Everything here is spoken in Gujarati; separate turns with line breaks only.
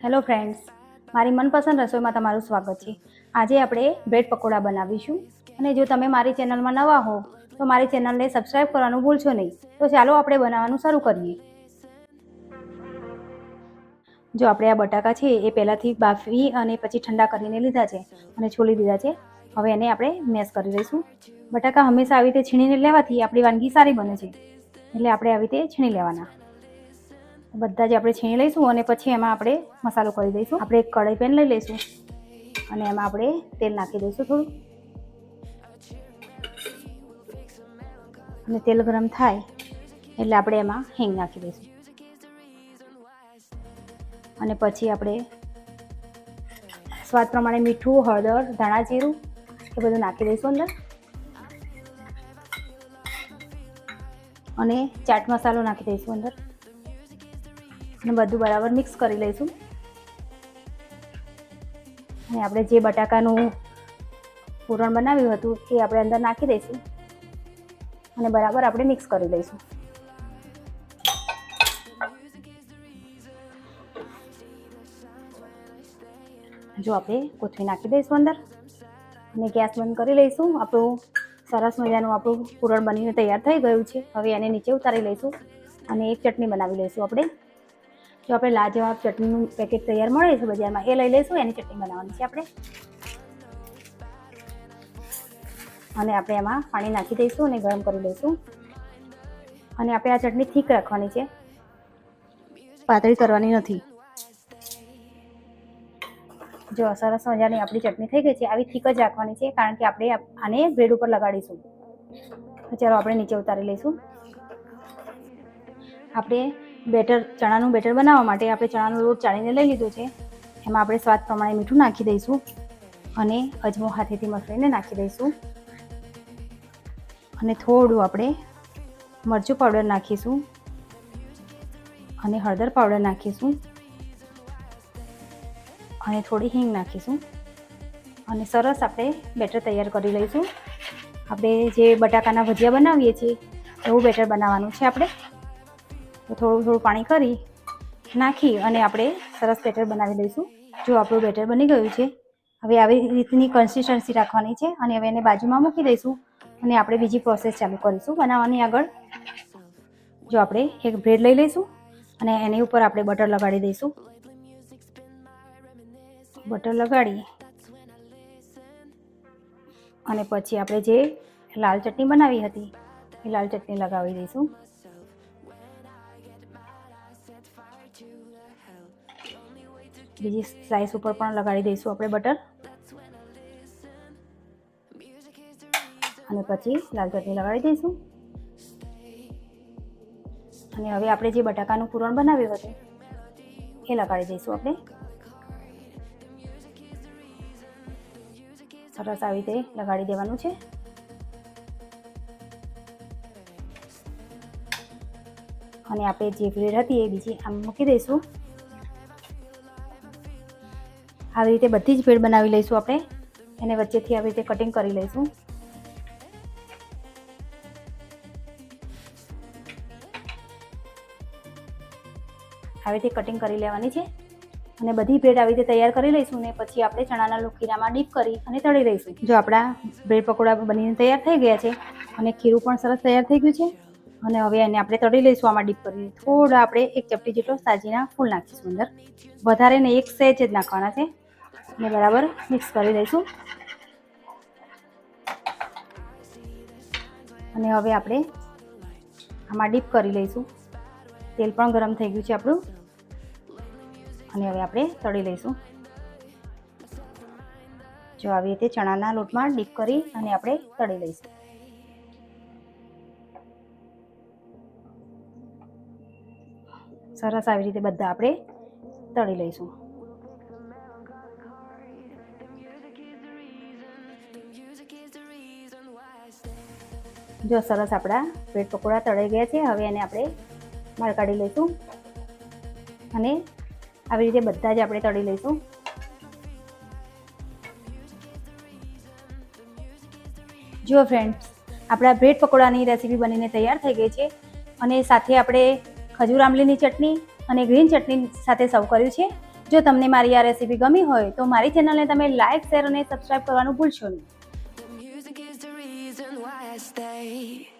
હેલો ફ્રેન્ડ્સ મારી મનપસંદ રસોઈમાં તમારું સ્વાગત છે. આજે આપણે બ્રેડ પકોડા બનાવીશું. અને જો તમે મારી ચેનલમાં નવા હો, તો મારી ચેનલને સબસ્ક્રાઈબ કરવાનું ભૂલશો નહીં. તો ચાલો આપણે બનાવવાનું શરૂ કરીએ. જો આપણે આ બટાકા છે, એ પહેલાંથી બાફી અને પછી ઠંડા કરીને લીધા છે અને છોલી દીધા છે. હવે એને આપણે મેશ કરી લઈશું. બટાકા હંમેશા આવી રીતે છીણીને લેવાથી આપણી વાનગી સારી બને છે. એટલે આપણે આવી રીતે છીણી લેવાના. બધા જ આપણે છીણી લઈશું અને પછી એમાં આપણે મસાલો કરી દઈશું. આપણે એક કઢાઈ પેન લઈ લઈશું અને એમાં આપણે તેલ નાખી દઈશું થોડું. અને તેલ ગરમ થાય એટલે આપણે એમાં હિંગ નાખી દઈશું. અને પછી આપણે સ્વાદ પ્રમાણે મીઠું, હળદર, ધાણા જીરું એ બધું નાખી દઈશું અંદર. અને ચાટ મસાલો નાખી દઈશું અંદર. અને બધું બરાબર મિક્સ કરી લઈશું. અને આપણે જે બટાકાનું પૂરણ બનાવ્યું હતું એ આપણે અંદર નાખી દઈશું. અને બરાબર આપણે મિક્સ કરી લઈશું. જો આપણે કોથળી નાખી દઈશું અંદર. અને ગેસ બંધ કરી લઈશું. આપણું સરસ મજાનું આપણું પૂરણ બનીને તૈયાર થઈ ગયું છે. હવે એને નીચે ઉતારી લઈશું. અને એક ચટણી બનાવી લઈશું આપણે. જો આપણે લાજવાબ ચટણીનું પેકેટ તૈયાર મળે છે બજારમાં એ લઈ લઈશું એની ચટણી બનાવવાની છે આપણે. અને આપણે એમાં પાણી નાખી દઈશું અને ગરમ કરી લઈશું અને આપણે આ ચટણી થીક રાખવાની છે. પાતળી કરવાની નથી. જો સરસ મજાની આપણી ચટણી થઈ ગઈ છે આવી થીક જ રાખવાની છે કારણ કે આપણે આને બ્રેડ ઉપર લગાડીશું. ચાલો આપણે નીચે ઉતારી લઈશું. આપણે બેટર, ચણાનું બેટર બનાવવા માટે આપણે ચણાનો લોટ ચાળીને લઈ લીધો છે. એમાં આપણે સ્વાદ પ્રમાણે મીઠું નાખી દઈશું અને અજમો હાથેથી મસળીને નાખી દઈશું. અને થોડું આપણે મરચું પાવડર નાખીશું અને હળદર પાવડર નાખીશું અને થોડી હિંગ નાખીશું. અને સરસ આપણે બેટર તૈયાર કરી લઈશું. આપણે જે બટાકાના ભજીયા બનાવીએ છીએ, એવું બેટર બનાવવાનું છે આપણે. થોડું થોડું પાણી કરી નાખી અને આપણે સરસ બેટર બનાવી લઈશું. જો આપણું બેટર બની ગયું છે, હવે આવી રીતની કન્સિસ્ટન્સી રાખવાની છે અને હવે એને બાજુમાં મૂકી દઈશું અને આપણે બીજી પ્રોસેસ ચાલુ કરીશું. બનાવવાની આગળ જો આપણે એક બ્રેડ લઈ લઈશું અને એની ઉપર આપણે બટર લગાડી દઈશું. બટર લગાડી અને પછી આપણે જે લાલ ચટણી બનાવી હતી, એ લાલ ચટણી લગાવી દઈશું. બીજી સ્લાઇસ ઉપર પણ લગાડી દઈશું આપણે બટર અને પછી લાલ ચટણી લગાડી દઈશું. અને હવે આપણે જે બટાકાનું પૂરણ બનાવ્યું હતું, એ લગાડી દઈશું આપણે. સરસ આવી રીતે લગાડી દેવાનું છે. અને આપણે જે બ્રેડ હતી એ બીજી આમ મૂકી દઈશું. આવી રીતે બધી જ ભેળ બનાવી લઈશું આપણે. એને વચ્ચેથી આવી રીતે કટિંગ કરી લઈશું. આવી રીતે કટિંગ કરી લેવાની છે. અને બધી બ્રેડ આવી રીતે તૈયાર કરી લઈશું ને પછી આપણે ચણાના લોટ ખીરામાં ડીપ કરી અને તળી લઈશું. જો આપણા બ્રેડ પકોડા બનીને તૈયાર થઈ ગયા છે અને ખીરું પણ સરસ તૈયાર થઈ ગયું છે. અને હવે એને આપણે તળી લઈશું આમાં ડીપ કરીને. થોડા આપણે એક ચપટી જેટલો સાજીના ફૂલ નાખીશું અંદર. વધારે ને એક સેજ જ નાખવાના છે. અને બરાબર મિક્સ કરી દઈશું. અને હવે આપણે આમાં ડીપ કરી લઈશું. તેલ પણ ગરમ થઈ ગયું છે આપણું. અને હવે આપણે તળી લઈશું. જો આવી રીતે ચણાના લોટમાં ડીપ કરી અને આપણે તળી લઈશું. સરસ આવી રીતે બધા આપણે તળી લઈશું. જો સરસ આપણા બ્રેડ પકોડા તળાઈ ગયા છે, હવે એને આપણે બહાર કાઢી લઈશું. અને આવી રીતે બધા જ આપણે તળી લઈશું. જુઓ ફ્રેન્ડ્સ આપણા બ્રેડ પકોડાની રેસીપી બનીને તૈયાર થઈ ગઈ છે અને સાથે આપણે ખજૂર આંબલીની ચટણી અને ગ્રીન ચટણી સાથે સર્વ કર્યું છે. જો તમને મારી આ રેસીપી ગમી હોય તો મારી ચેનલને તમે લાઇક શેર અને સબસ્ક્રાઈબ કરવાનું ભૂલશો નહીં.
Stay.